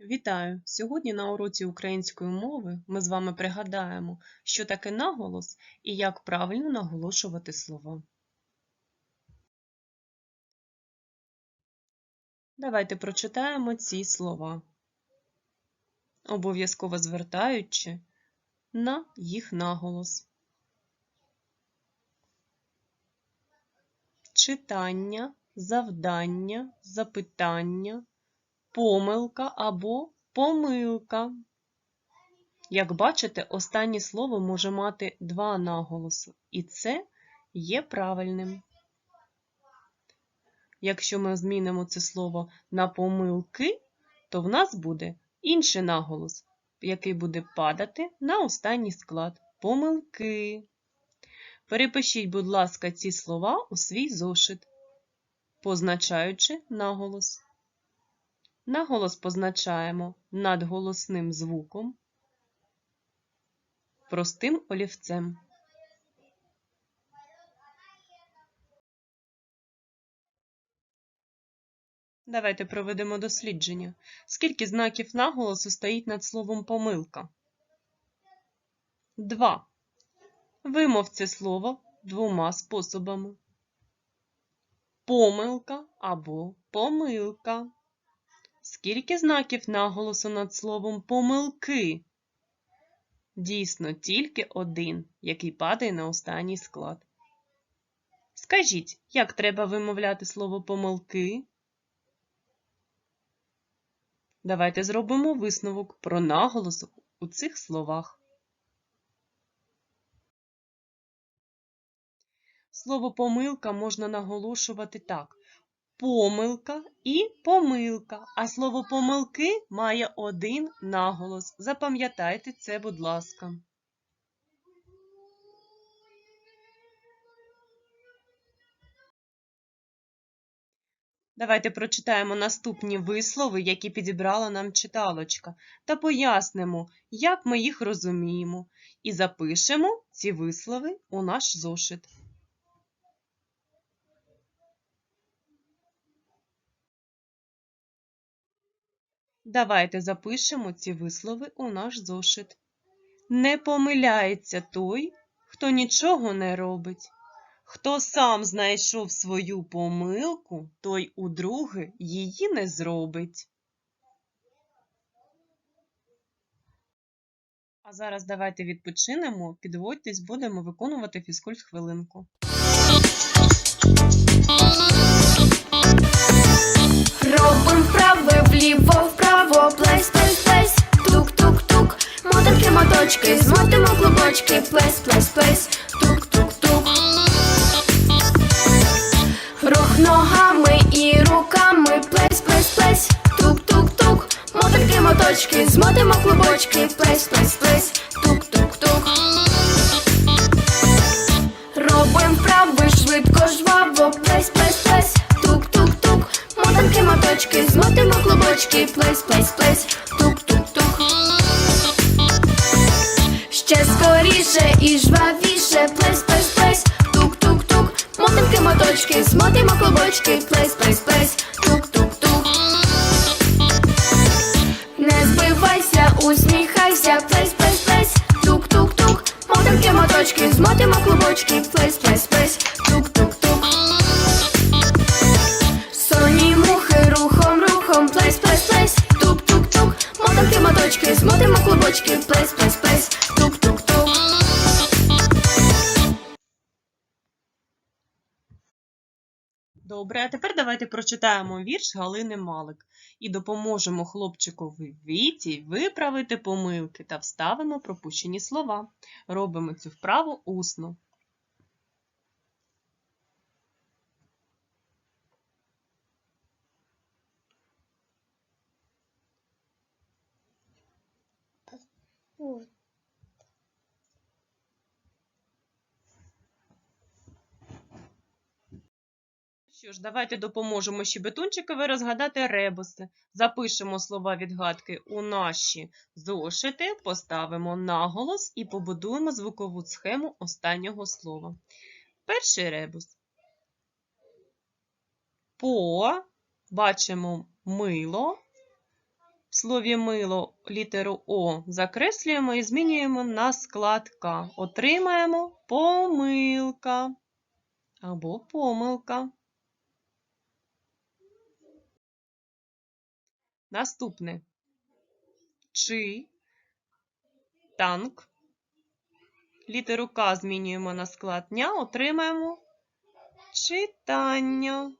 Вітаю! Сьогодні на уроці української мови ми з вами пригадаємо, що таке наголос і як правильно наголошувати слова. Давайте прочитаємо ці слова, обов'язково звертаючи на їх наголос. Читання, завдання, запитання, помилка або помилка. Як бачите, останнє слово може мати два наголоси, і це є правильним. Якщо ми змінимо це слово на помилки, то в нас буде інший наголос, який буде падати на останній склад помилки. Перепишіть, будь ласка, ці слова у свій зошит, позначаючи наголос. Наголос позначаємо над голосним звуком простим олівцем. Давайте проведемо дослідження. Скільки знаків наголосу стоїть над словом помилка? Два. Вимов це слово двома способами. Помилка або помилка. Скільки знаків наголосу над словом помилки? Дійсно, тільки один, який падає на останній склад. Скажіть, як треба вимовляти слово помилки? Давайте зробимо висновок про наголос у цих словах. Слово помилка можна наголошувати так помилка і помилка. А слово помилки має один наголос. Запам'ятайте це, будь ласка. Давайте прочитаємо наступні вислови, які підібрала нам читалочка, та пояснимо, як ми їх розуміємо, і запишемо ці вислови у наш зошит. Давайте запишемо ці вислови у наш зошит. Не помиляється той, хто нічого не робить. Хто сам знайшов свою помилку, той удруге її не зробить. А зараз давайте відпочинемо, підводьтесь, будемо виконувати фізкульт хвилинку. Робим вправи вліво, мотанки, змотимо клубочки, плесь, плесь, плесь, тук, тук, тук. Рух ногами і руками, плесь, плесь, плесь, тук, тук, тук, мотанки, моточки, змотимо клубочки, плесь, плесь, плесь, тук, тук, тук. Робим вправи швидко, жваво, плесь, плесь, плесь, тук, тук, тук, мотанки, моточки, змотимо клубочки, плесь, плесь, плесь, тук, скоріше і жвавіше, плесь, плесь, плесь, тук, тук, тук, мотанки, моточки, змотимо клубочки, плесь, плесь, плесь, тук, тук, тук. Не збивайся, усміхайся, плесь, плесь, плесь, тук, тук, тук, мотанки, моточки, змотимо клубочки, плесь, плесь, плесь, тук, тук, тук. Соні мухи рухом, рухом, плесь, плесь, плесь, тук, тук, тук, мотанки, моточки, змотимо клубочки, плесь, плесь, Добре, а тепер давайте прочитаємо вірш Галини Малик і допоможемо хлопчикові Віті виправити помилки та вставимо пропущені слова. Робимо цю вправу усно. Що ж, давайте допоможемо щебетунчикові розгадати ребуси. Запишемо слова відгадки у наші зошити, поставимо наголос і побудуємо звукову схему останнього слова. Перший ребус. По бачимо мило. слові мило літеру О закреслюємо і змінюємо на склад К. Отримаємо помилка або помилка. Наступне. Чи танк. Літеру К змінюємо на склад дня, отримаємо читання.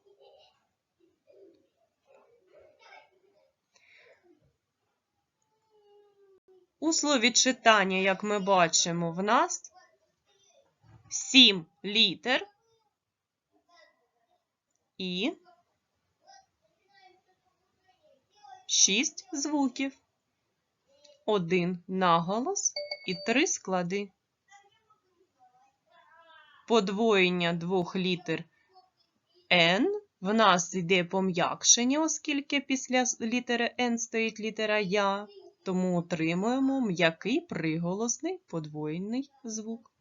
У слові читання, як ми бачимо, в нас сім літер і шість звуків, один наголос і три склади. Подвоєння двох літер N в нас йде пом'якшення, оскільки після літери N стоїть літера Я, тому отримуємо м'який приголосний подвоєний звук.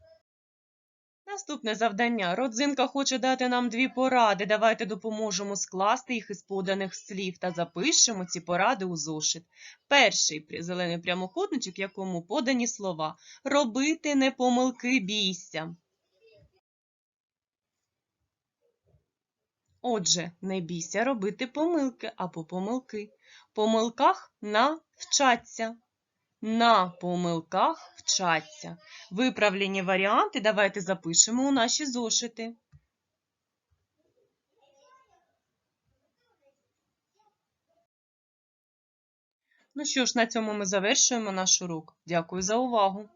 Наступне завдання. Родзинка хоче дати нам дві поради. Давайте допоможемо скласти їх із поданих слів та запишемо ці поради у зошит. Перший зелений прямокутничок, якому подані слова. Робити не помилки бійся. Отже, не бійся робити помилки або помилки. Помилках навчаться. На помилках вчаться. Виправлені варіанти давайте запишемо у наші зошити. Ну що ж, на цьому ми завершуємо наш урок. Дякую за увагу.